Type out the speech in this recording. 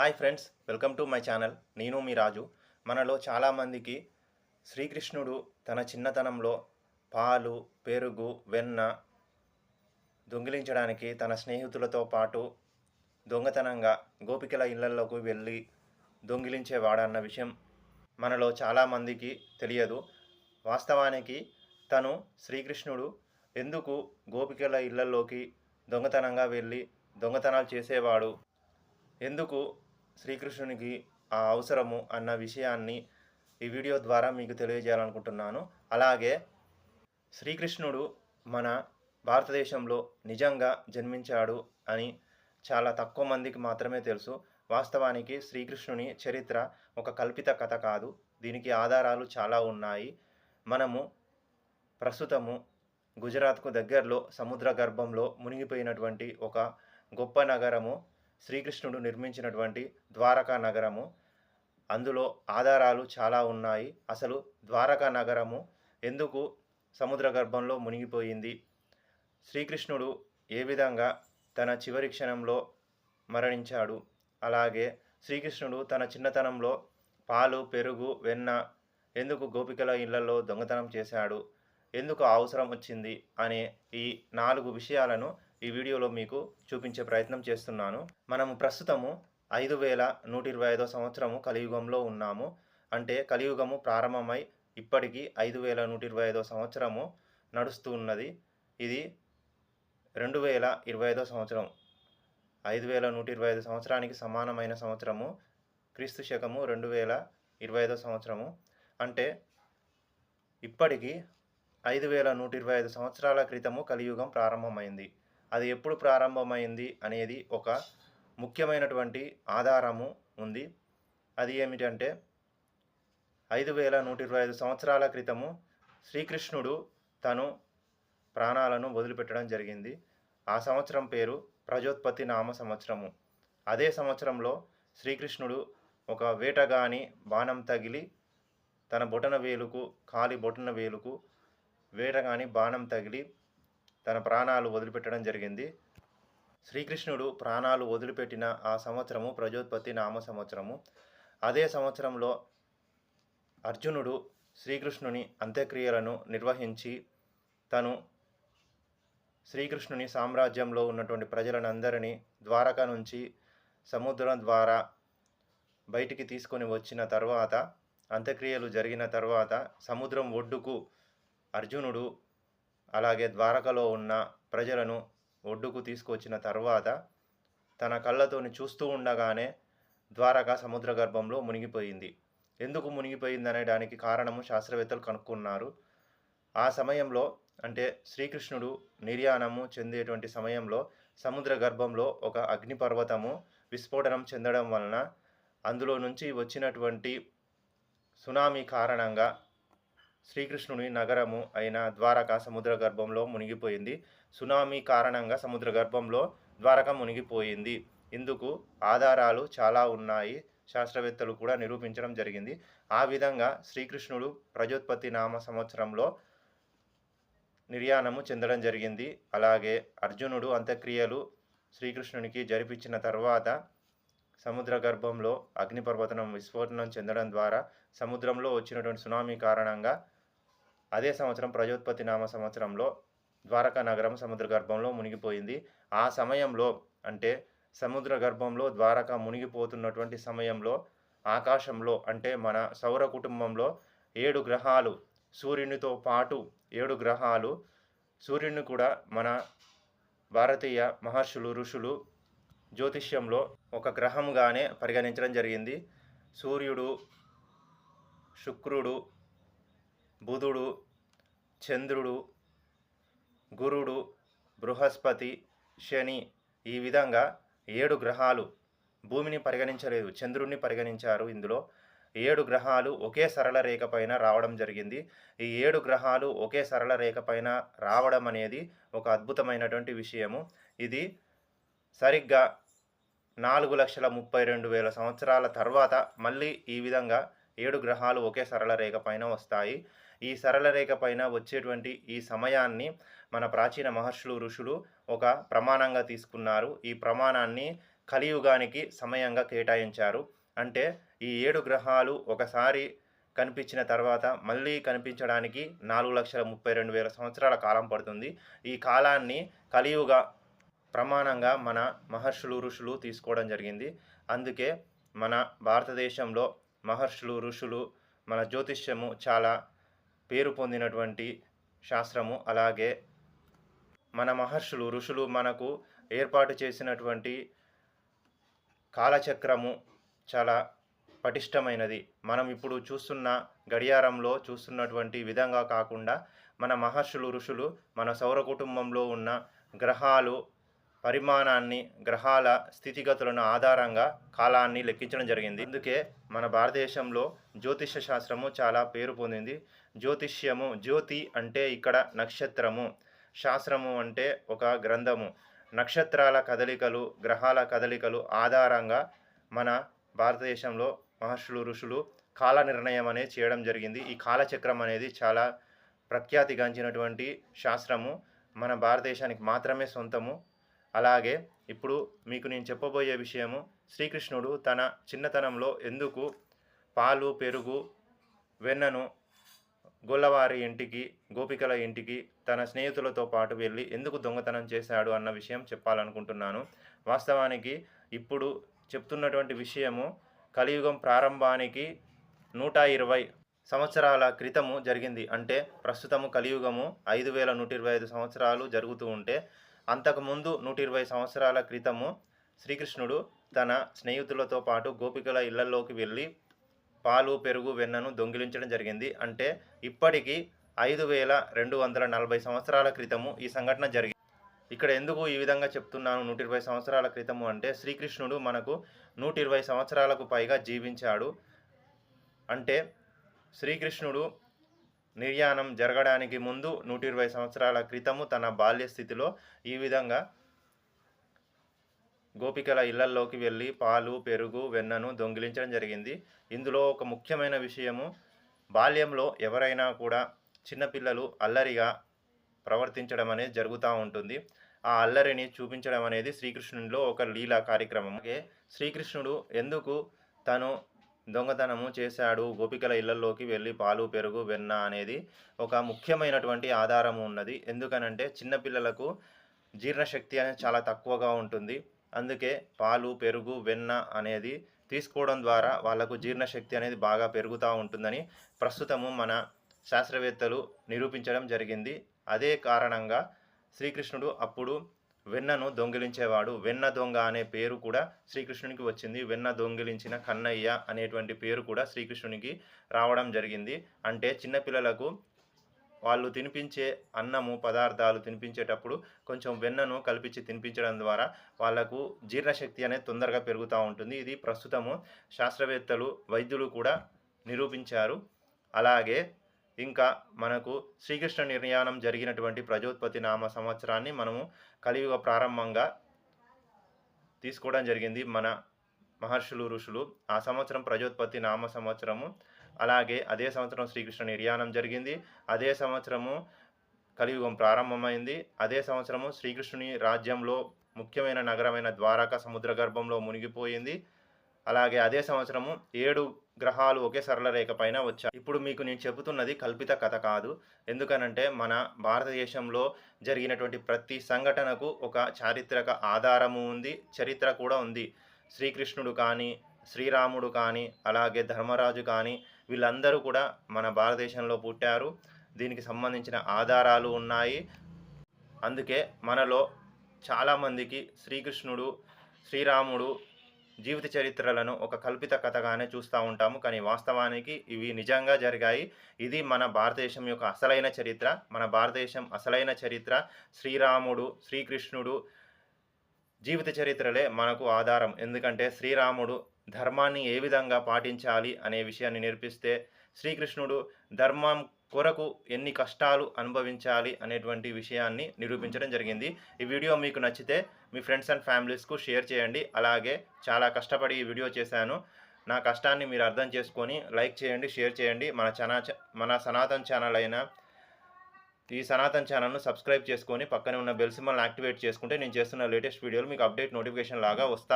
Hi friends welcome to my channel. నేను మీ రాజు. మనలో చాలామందికి శ్రీకృష్ణుడు తన చిన్నతనంలో పాలు పెరుగు వెన్న దొంగిలించడానికి తన స్నేహితులతో పాటు దొంగతనంగా గోపికల ఇళ్ళలోకి వెళ్ళి దొంగిలించేవాడన్న విషయం మనలో చాలామందికి తెలియదు. వాస్తవానికి తను శ్రీకృష్ణుడు. ఎందుకు గోపికల ఇళ్ళలోకి దొంగతనంగా వెళ్ళి దొంగతనాలు చేసేవాడు? ఎందుకు శ్రీకృష్ణునికి ఆ అవసరము అన్న విషయాన్ని ఈ వీడియో ద్వారా మీకు తెలియజేయాలనుకుంటున్నాను. అలాగే శ్రీకృష్ణుడు మన భారతదేశంలో నిజంగా జన్మించాడు అని చాలా తక్కువ మందికి మాత్రమే తెలుసు. వాస్తవానికి శ్రీకృష్ణుని చరిత్ర ఒక కల్పిత కథ కాదు. దీనికి ఆధారాలు చాలా ఉన్నాయి. మనము ప్రస్తుతము గుజరాత్కు దగ్గరలో సముద్ర గర్భంలో మునిగిపోయినటువంటి ఒక గొప్ప నగరము శ్రీకృష్ణుడు నిర్మించినటువంటి ద్వారకా నగరము. అందులో ఆధారాలు చాలా ఉన్నాయి. అసలు ద్వారకా నగరము ఎందుకు సముద్ర గర్భంలో మునిగిపోయింది? శ్రీకృష్ణుడు ఏ విధంగా తన చివరి క్షణంలో మరణించాడు? అలాగే శ్రీకృష్ణుడు తన చిన్నతనంలో పాలు పెరుగు వెన్న ఎందుకు గోపికల ఇళ్ళలో దొంగతనం చేశాడు? ఎందుకు అవసరం వచ్చింది? అనే ఈ నాలుగు విషయాలను ఈ వీడియోలో మీకు చూపించే ప్రయత్నం చేస్తున్నాను. మనము ప్రస్తుతము ఐదు వేల నూట ఇరవై ఐదో సంవత్సరము కలియుగంలో ఉన్నాము. అంటే కలియుగము ప్రారంభమై ఇప్పటికీ ఐదు వేల నూట ఇరవై ఐదో సంవత్సరము నడుస్తూ ఉన్నది. ఇది రెండు వేల ఇరవై ఐదో సంవత్సరం. ఐదు వేల నూట ఇరవై ఐదు సంవత్సరానికి సమానమైన సంవత్సరము. క్రీస్తు శకము రెండు వేల ఇరవై ఐదో సంవత్సరము. అంటే ఇప్పటికీ ఐదు వేల నూట ఇరవై ఐదు సంవత్సరాల క్రితము కలియుగం ప్రారంభమైంది. అది ఎప్పుడు ప్రారంభమైంది అనేది ఒక ముఖ్యమైనటువంటి ఆధారము ఉంది. అది ఏమిటంటే ఐదు వేల నూట ఇరవై ఐదు సంవత్సరాల క్రితము శ్రీకృష్ణుడు తను ప్రాణాలను వదిలిపెట్టడం జరిగింది. ఆ సంవత్సరం పేరు ప్రజోత్పత్తి నామ సంవత్సరము. అదే సంవత్సరంలో శ్రీకృష్ణుడు ఒక వేటగాని బాణం తగిలి తన బొటన వేలుకు కాలి బొటన వేలుకు వేటగాని బాణం తగిలి తన ప్రాణాలు వదిలిపెట్టడం జరిగింది. శ్రీకృష్ణుడు ప్రాణాలు వదిలిపెట్టిన ఆ సంవత్సరము ప్రజోత్పత్తి నామ సంవత్సరము. అదే సంవత్సరంలో అర్జునుడు శ్రీకృష్ణుని అంత్యక్రియలను నిర్వహించి తను శ్రీకృష్ణుని సామ్రాజ్యంలో ఉన్నటువంటి ప్రజలనందరినీ ద్వారక నుంచి సముద్రం ద్వారా బయటికి తీసుకొని వచ్చిన తర్వాత అంత్యక్రియలు జరిగిన తర్వాత సముద్రం ఒడ్డుకు అర్జునుడు అలాగే ద్వారకలో ఉన్న ప్రజలను ఒడ్డుకు తీసుకొచ్చిన తర్వాత తన కళ్ళతోని చూస్తూ ఉండగానే ద్వారక సముద్ర గర్భంలో మునిగిపోయింది. ఎందుకు మునిగిపోయింది దానికి కారణము శాస్త్రవేత్తలు కనుక్కున్నారు. ఆ సమయంలో అంటే శ్రీకృష్ణుడు నిర్యాణము చెందేటువంటి సమయంలో సముద్ర గర్భంలో ఒక అగ్నిపర్వతము విస్ఫోటనం చెందడం వలన అందులో నుంచి వచ్చినటువంటి సునామీ కారణంగా శ్రీకృష్ణుని నగరము అయిన ద్వారక సముద్ర గర్భంలో మునిగిపోయింది. సునామీ కారణంగా సముద్ర గర్భంలో ద్వారక మునిగిపోయింది. ఇందుకు ఆధారాలు చాలా ఉన్నాయి. శాస్త్రవేత్తలు కూడా నిరూపించడం జరిగింది. ఆ విధంగా శ్రీకృష్ణుడు ప్రజోత్పత్తి నామ సంవత్సరంలో నిర్యాణము చెందడం జరిగింది. అలాగే అర్జునుడు అంత్యక్రియలు శ్రీకృష్ణునికి జరిపించిన తర్వాత సముద్ర గర్భంలో అగ్నిపర్వతనం విస్ఫోటనం చెందడం ద్వారా సముద్రంలో వచ్చినటువంటి సునామీ కారణంగా అదే సంవత్సరం ప్రజోత్పత్తి నామ సంవత్సరంలో ద్వారకా నగరం సముద్ర గర్భంలో మునిగిపోయింది. ఆ సమయంలో అంటే సముద్ర గర్భంలో ద్వారక మునిగిపోతున్నటువంటి సమయంలో ఆకాశంలో అంటే మన సౌర కుటుంబంలో ఏడు గ్రహాలు సూర్యునితో పాటు ఏడు గ్రహాలు సూర్యుని కూడా మన భారతీయ మహర్షులు ఋషులు జ్యోతిష్యంలో ఒక గ్రహముగానే పరిగణించడం జరిగింది. సూర్యుడు శుక్రుడు బుధుడు చంద్రుడు గురుడు బృహస్పతి శని ఈ విధంగా ఏడు గ్రహాలు భూమిని పరిగణించలేదు చంద్రుడిని పరిగణించారు ఇందులో. ఏడు గ్రహాలు ఒకే సరళ రేఖ పైన రావడం జరిగింది. ఈ ఏడు గ్రహాలు ఒకే సరళ రేఖ పైన రావడం అనేది ఒక అద్భుతమైనటువంటి విషయము. ఇది సరిగ్గా నాలుగు లక్షల ముప్పై రెండు వేల సంవత్సరాల తర్వాత మళ్ళీ ఈ విధంగా ఏడు గ్రహాలు ఒకే సరళ రేఖ పైన వస్తాయి. ఈ సరళ రేఖ పైన వచ్చేటువంటి ఈ సమయాన్ని మన ప్రాచీన మహర్షులు ఋషులు ఒక ప్రమాణంగా తీసుకున్నారు. ఈ ప్రమాణాన్ని కలియుగానికి సమయంగా కేటాయించారు. అంటే ఈ ఏడు గ్రహాలు ఒకసారి కనిపించిన తర్వాత మళ్ళీ కనిపించడానికి నాలుగు లక్షల ముప్పై రెండు వేల సంవత్సరాల కాలం పడుతుంది. ఈ కాలాన్ని కలియుగ ప్రమాణంగా మన మహర్షులు ఋషులు తీసుకోవడం జరిగింది. అందుకే మన భారతదేశంలో మహర్షులు ఋషులు మన జ్యోతిష్యము చాలా పేరు పొందినటువంటి శాస్త్రము. అలాగే మన మహర్షులు ఋషులు మనకు ఏర్పాటు చేసినటువంటి కాలచక్రము చాలా పటిష్టమైనది. మనం ఇప్పుడు చూస్తున్న గడియారంలో చూస్తున్నటువంటి విధంగా కాకుండా మన మహర్షులు ఋషులు మన సౌర కుటుంబంలో ఉన్న గ్రహాలు పరిమాణాన్ని గ్రహాల స్థితిగతులను ఆధారంగా కాలాన్ని లెక్కించడం జరిగింది. అందుకే మన భారతదేశంలో జ్యోతిష్య శాస్త్రము చాలా పేరు పొందింది. జ్యోతిష్యము జ్యోతి అంటే ఇక్కడ నక్షత్రము శాస్త్రము అంటే ఒక గ్రంథము. నక్షత్రాల కదలికలు గ్రహాల కదలికలు ఆధారంగా మన భారతదేశంలో మహర్షులు ఋషులు కాల నిర్ణయం అనేది చేయడం జరిగింది. ఈ కాలచక్రం అనేది చాలా ప్రఖ్యాతిగాంచినటువంటి శాస్త్రము. మన భారతదేశానికి మాత్రమే సొంతము. అలాగే ఇప్పుడు మీకు నేను చెప్పబోయే విషయము శ్రీకృష్ణుడు తన చిన్నతనంలో ఎందుకు పాలు పెరుగు వెన్నను గొల్లవారి ఇంటికి గోపికల ఇంటికి తన స్నేహితులతో పాటు వెళ్ళి ఎందుకు దొంగతనం చేశాడు అన్న విషయం చెప్పాలనుకుంటున్నాను. వాస్తవానికి ఇప్పుడు చెప్తున్నటువంటి విషయము కలియుగం ప్రారంభానికి నూట ఇరవై సంవత్సరాల క్రితము జరిగింది. అంటే ప్రస్తుతము కలియుగము ఐదు వేల నూట ఇరవై ఐదు సంవత్సరాలు జరుగుతూ ఉంటే అంతకుముందు నూట ఇరవై సంవత్సరాల క్రితము శ్రీకృష్ణుడు తన స్నేహితులతో పాటు గోపికల ఇళ్ళలోకి వెళ్ళి పాలు పెరుగు వెన్నను దొంగిలించడం జరిగింది. అంటే ఇప్పటికీ ఐదు వేల రెండు వందల నలభై సంవత్సరాల క్రితము ఈ సంఘటన జరిగింది. ఇక్కడ ఎందుకు ఈ విధంగా చెప్తున్నాను? నూట ఇరవై సంవత్సరాల క్రితము అంటే శ్రీకృష్ణుడు మనకు నూట ఇరవై సంవత్సరాలకు పైగా జీవించాడు. అంటే శ్రీకృష్ణుడు నిర్యాణం జరగడానికి ముందు నూట ఇరవై సంవత్సరాల క్రితము తన బాల్య స్థితిలో ఈ విధంగా గోపికల ఇళ్ళల్లోకి వెళ్ళి పాలు పెరుగు వెన్నను దొంగిలించడం జరిగింది. ఇందులో ఒక ముఖ్యమైన విషయము బాల్యంలో ఎవరైనా కూడా చిన్నపిల్లలు అల్లరిగా ప్రవర్తించడం అనేది జరుగుతూ ఉంటుంది. ఆ అల్లరిని చూపించడం అనేది శ్రీకృష్ణునిలో ఒక లీలా కార్యక్రమం. శ్రీకృష్ణుడు ఎందుకు తను దొంగతనము చేశాడు. గోపికల ఇళ్ళలోకి వెళ్ళి పాలు పెరుగు వెన్న అనేది ఒక ముఖ్యమైనటువంటి ఆధారము ఉన్నది. ఎందుకనంటే చిన్నపిల్లలకు జీర్ణశక్తి అనేది చాలా తక్కువగా ఉంటుంది. అందుకే పాలు పెరుగు వెన్న అనేది తీసుకోవడం ద్వారా వాళ్ళకు జీర్ణశక్తి అనేది బాగా పెరుగుతూ ఉంటుందని ప్రస్తుతము మన శాస్త్రవేత్తలు నిరూపించడం జరిగింది. అదే కారణంగా శ్రీకృష్ణుడు అప్పుడు వెన్నను దొంగిలించేవాడు. వెన్న దొంగ అనే పేరు కూడా శ్రీకృష్ణునికి వచ్చింది. వెన్న దొంగిలించిన కన్నయ్య అనేటువంటి పేరు కూడా శ్రీకృష్ణునికి రావడం జరిగింది. అంటే చిన్నపిల్లలకు వాళ్ళు తినిపించే అన్నము పదార్థాలు తినిపించేటప్పుడు కొంచెం వెన్నను కల్పించి తినిపించడం ద్వారా వాళ్ళకు జీర్ణశక్తి అనేది తొందరగా పెరుగుతూ ఉంటుంది. ఇది ప్రస్తుతము శాస్త్రవేత్తలు వైద్యులు కూడా నిరూపించారు. అలాగే ఇంకా మనకు శ్రీకృష్ణ నిర్యాణం జరిగినటువంటి ప్రజోత్పత్తి నామ సంవత్సరాన్ని మనము కలియుగ ప్రారంభంగా తీసుకోవడం జరిగింది మన మహర్షులు ఋషులు. ఆ సంవత్సరం ప్రజోత్పత్తి నామ సంవత్సరము. అలాగే అదే సంవత్సరం శ్రీకృష్ణ నిర్యాణం జరిగింది. అదే సంవత్సరము కలియుగం ప్రారంభమైంది. అదే సంవత్సరము శ్రీకృష్ణుని రాజ్యంలో ముఖ్యమైన నగరమైన ద్వారకా సముద్ర గర్భంలో మునిగిపోయింది. అలాగే అదే సంవత్సరము ఏడు గ్రహాలు ఒకే సరళ రేఖ పైన వచ్చాయి. ఇప్పుడు మీకు నేను చెబుతున్నది కల్పిత కథ కాదు. ఎందుకనంటే మన భారతదేశంలో జరిగినటువంటి ప్రతి సంఘటనకు ఒక చారిత్రక ఆధారము ఉంది చరిత్ర కూడా ఉంది. శ్రీకృష్ణుడు కానీ శ్రీరాముడు కానీ అలాగే ధర్మరాజు కానీ వీళ్ళందరూ కూడా మన భారతదేశంలో పుట్టారు. దీనికి సంబంధించిన ఆధారాలు ఉన్నాయి. అందుకే మనలో చాలామందికి శ్రీకృష్ణుడు శ్రీరాముడు జీవిత చరిత్రలను ఒక కల్పిత కథగానే చూస్తూ ఉంటాము. కానీ వాస్తవానికి ఇవి నిజంగా జరిగాయి. ఇది మన భారతదేశం యొక్క అసలైన చరిత్ర. మన భారతదేశం అసలైన చరిత్ర. శ్రీరాముడు శ్రీకృష్ణుడు జీవిత చరిత్రలే మనకు ఆధారం. ఎందుకంటే శ్రీరాముడు ధర్మాన్ని ఏ విధంగా పాటించాలి అనే విషయాన్ని నేర్పిస్తే శ్రీకృష్ణుడు ధర్మం కొరకు ఎన్ని కష్టాలు అనుభవించాలి అనేటువంటి విషయాన్ని నిరూపించడం జరిగింది. ఈ వీడియో మీకు నచ్చితే మీ ఫ్రెండ్స్ అండ్ ఫ్యామిలీస్కు షేర్ చేయండి. అలాగే చాలా కష్టపడి ఈ వీడియో చేశాను. నా కష్టాన్ని మీరు అర్థం చేసుకొని లైక్ చేయండి షేర్ చేయండి. మన చనా మన సనాతన్ ఛానల్ అయిన ఈ సనాతన్ ఛానల్ను సబ్స్క్రైబ్ చేసుకొని పక్కనే ఉన్న బెల్ సింబల్ని యాక్టివేట్ చేసుకుంటే నేను చేస్తున్న లేటెస్ట్ వీడియోలు మీకు అప్డేట్ నోటిఫికేషన్ లాగా వస్తా